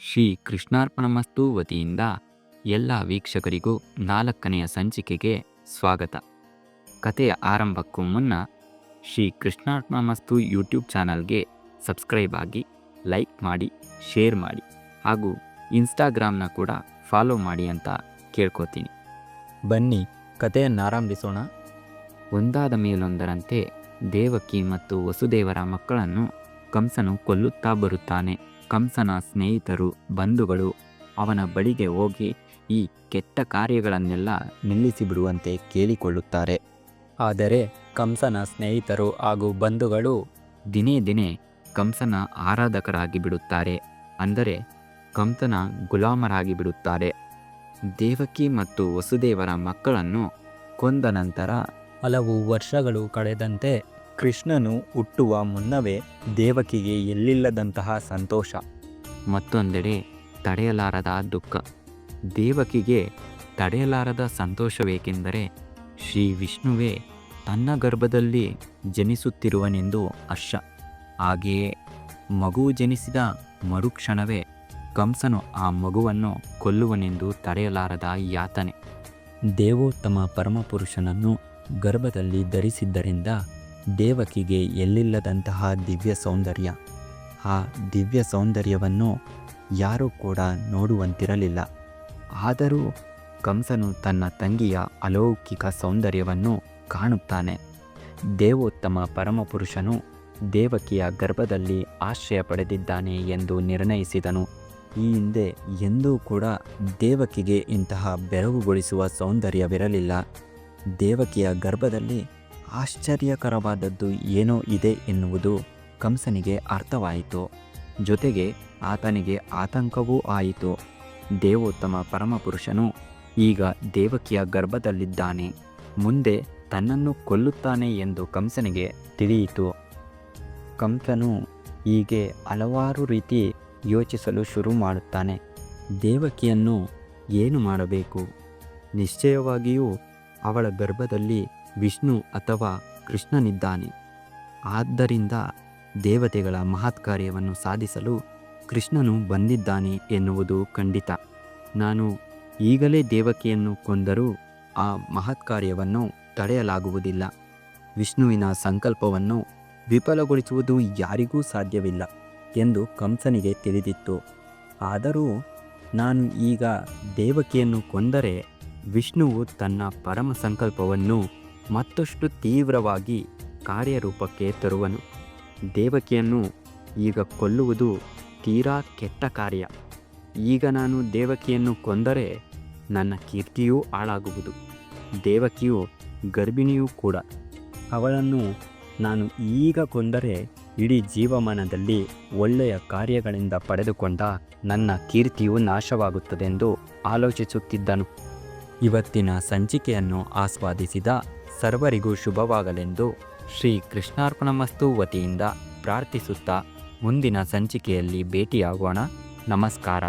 ಶ್ರೀ ಕೃಷ್ಣಾರ್ಪಣಮಸ್ತು ವತಿಯಿಂದ ಎಲ್ಲ ವೀಕ್ಷಕರಿಗೂ ನಾಲ್ಕನೆಯ ಸಂಚಿಕೆಗೆ ಸ್ವಾಗತ. ಕಥೆಯ ಆರಂಭಕ್ಕೂ ಮುನ್ನ ಶ್ರೀ ಕೃಷ್ಣಾರ್ಪಣಮಸ್ತು ಯೂಟ್ಯೂಬ್ ಚಾನಲ್ಗೆ ಸಬ್ಸ್ಕ್ರೈಬ್ ಆಗಿ ಲೈಕ್ ಮಾಡಿ, ಶೇರ್ ಮಾಡಿ ಹಾಗೂ ಇನ್ಸ್ಟಾಗ್ರಾಮ್ನ ಕೂಡ ಫಾಲೋ ಮಾಡಿ ಅಂತ ಕೇಳ್ಕೋತೀನಿ. ಬನ್ನಿ, ಕಥೆಯನ್ನು ಆರಂಭಿಸೋಣ. ಒಂದಾದ ಮೇಲೊಂದರಂತೆ ದೇವಕಿ ಮತ್ತು ವಸುದೇವರ ಮಕ್ಕಳನ್ನು ಕಂಸನು ಕೊಲ್ಲುತ್ತಾ ಬರುತ್ತಾನೆ. ಕಂಸನ ಸ್ನೇಹಿತರು, ಬಂಧುಗಳು ಅವನ ಬಳಿಗೆ ಹೋಗಿ ಈ ಕೆಟ್ಟ ಕಾರ್ಯಗಳನ್ನೆಲ್ಲ ನಿಲ್ಲಿಸಿಬಿಡುವಂತೆ ಕೇಳಿಕೊಳ್ಳುತ್ತಾರೆ. ಆದರೆ ಕಂಸನ ಸ್ನೇಹಿತರು ಹಾಗೂ ಬಂಧುಗಳು ದಿನೇ ದಿನೇ ಕಂಸನ ಆರಾಧಕರಾಗಿ ಬಿಡುತ್ತಾರೆ ಅಂದರೆ ಕಂಸನ ಗುಲಾಮರಾಗಿ ಬಿಡುತ್ತಾರೆ ದೇವಕಿ ಮತ್ತು ವಸುದೇವರ ಮಕ್ಕಳನ್ನು ಕೊಂದ ನಂತರ ಹಲವು ವರ್ಷಗಳು ಕಳೆದಂತೆ ಕೃಷ್ಣನು ಹುಟ್ಟುವ ಮುನ್ನವೇ ದೇವಕಿಗೆ ಎಲ್ಲಿಲ್ಲದಂತಹ ಸಂತೋಷ. ಮತ್ತೊಂದೆಡೆ ತಡೆಯಲಾರದ ದುಃಖ. ದೇವಕಿಗೆ ತಡೆಯಲಾರದ ಸಂತೋಷವೇಕೆಂದರೆ ಶ್ರೀ ವಿಷ್ಣುವೇ ತನ್ನ ಗರ್ಭದಲ್ಲಿ ಜನಿಸುತ್ತಿರುವನೆಂದು ಹರ್ಷ ಹಾಗೆಯೇ ಮಗು ಜನಿಸಿದ ಮರುಕ್ಷಣವೇ ಕಂಸನು ಆ ಮಗುವನ್ನು ಕೊಲ್ಲುವನೆಂದು ತಡೆಯಲಾರದ ಯಾತನೆ. ದೇವೋತ್ತಮ ಪರಮಪುರುಷನನ್ನು ಗರ್ಭದಲ್ಲಿ ಧರಿಸಿದ್ದರಿಂದ ದೇವಕಿಗೆ ಎಲ್ಲಿಲ್ಲದಂತಹ ದಿವ್ಯ ಸೌಂದರ್ಯ. ಆ ದಿವ್ಯ ಸೌಂದರ್ಯವನ್ನು ಯಾರೂ ಕೂಡ ನೋಡುವಂತಿರಲಿಲ್ಲ. ಆದರೂ ಕಂಸನು ತನ್ನ ತಂಗಿಯ ಅಲೌಕಿಕ ಸೌಂದರ್ಯವನ್ನು ಕಾಣುತ್ತಾನೆ. ದೇವೋತ್ತಮ ಪರಮಪುರುಷನು ದೇವಕಿಯ ಗರ್ಭದಲ್ಲಿ ಆಶ್ರಯ ಪಡೆದಿದ್ದಾನೆ ಎಂದು ನಿರ್ಣಯಿಸಿದನು. ಈ ಹಿಂದೆ ಎಂದೂ ಕೂಡ ದೇವಕಿಗೆ ಇಂತಹ ಬೆರಗುಗೊಳಿಸುವ ಸೌಂದರ್ಯವಿರಲಿಲ್ಲ. ದೇವಕಿಯ ಗರ್ಭದಲ್ಲಿ ಆಶ್ಚರ್ಯಕರವಾದದ್ದು ಏನೋ ಇದೆ ಎನ್ನುವುದು ಕಂಸನಿಗೆ ಅರ್ಥವಾಯಿತು. ಜೊತೆಗೆ ಆತನಿಗೆ ಆತಂಕವೂ ಆಯಿತು. ದೇವೋತ್ತಮ ಪರಮಪುರುಷನು ಈಗ ದೇವಕಿಯ ಗರ್ಭದಲ್ಲಿದ್ದಾನೆ. ಮುಂದೆ ತನ್ನನ್ನು ಕೊಲ್ಲುತ್ತಾನೆ ಎಂದು ಕಂಸನಿಗೆ ತಿಳಿಯಿತು. ಕಂಸನು ಹೀಗೆ ಹಲವಾರು ರೀತಿ ಯೋಚಿಸಲು ಶುರು ಮಾಡುತ್ತಾನೆ. ದೇವಕಿಯನ್ನು ಏನು ಮಾಡಬೇಕು? ನಿಶ್ಚಯವಾಗಿಯೂ ಅವಳ ಗರ್ಭದಲ್ಲಿ ವಿಷ್ಣು ಅಥವಾ ಕೃಷ್ಣನಿದ್ದಾನೆ. ಆದ್ದರಿಂದ ದೇವತೆಗಳ ಮಹತ್ಕಾರ್ಯವನ್ನು ಸಾಧಿಸಲು ಕೃಷ್ಣನು ಬಂದಿದ್ದಾನೆ ಎನ್ನುವುದು ಖಂಡಿತ. ನಾನು ಈಗಲೇ ದೇವಕಿಯನ್ನು ಕೊಂದರೂ ಆ ಮಹತ್ಕಾರ್ಯವನ್ನು ತಡೆಯಲಾಗುವುದಿಲ್ಲ. ವಿಷ್ಣುವಿನ ಸಂಕಲ್ಪವನ್ನು ವಿಫಲಗೊಳಿಸುವುದು ಯಾರಿಗೂ ಸಾಧ್ಯವಿಲ್ಲ ಎಂದು ಕಂಸನಿಗೆ ತಿಳಿದಿತ್ತು. ಆದರೂ ನಾನು ಈಗ ದೇವಕಿಯನ್ನು ಕೊಂದರೆ ವಿಷ್ಣುವು ತನ್ನ ಪರಮ ಸಂಕಲ್ಪವನ್ನು ಮತ್ತಷ್ಟು ತೀವ್ರವಾಗಿ ಕಾರ್ಯರೂಪಕ್ಕೆ ತರುವನು. ದೇವಕಿಯನ್ನು ಈಗ ಕೊಲ್ಲುವುದು ತೀರಾ ಕೆಟ್ಟ ಕಾರ್ಯ. ಈಗ ನಾನು ದೇವಕಿಯನ್ನು ಕೊಂದರೆ ನನ್ನ ಕೀರ್ತಿಯೂ ಹಾಳಾಗುವುದು. ದೇವಕಿಯು ಗರ್ಭಿಣಿಯೂ ಕೂಡ. ಅವಳನ್ನು ನಾನು ಈಗ ಕೊಂದರೆ ಇಡೀ ಜೀವಮಾನದಲ್ಲಿ ಒಳ್ಳೆಯ ಕಾರ್ಯಗಳಿಂದ ಪಡೆದುಕೊಂಡ ನನ್ನ ಕೀರ್ತಿಯು ನಾಶವಾಗುತ್ತದೆಂದು ಆಲೋಚಿಸುತ್ತಿದ್ದನು. ಇವತ್ತಿನ ಸಂಚಿಕೆಯನ್ನು ಆಸ್ವಾದಿಸಿದ ಸರ್ವರಿಗೂ ಶುಭವಾಗಲೆಂದು ಶ್ರೀ ಕೃಷ್ಣಾರ್ಪಣಮಸ್ತು ವತಿಯಿಂದ ಪ್ರಾರ್ಥಿಸುತ್ತಾ ಮುಂದಿನ ಸಂಚಿಕೆಯಲ್ಲಿ ಭೇಟಿಯಾಗೋಣ. ನಮಸ್ಕಾರ.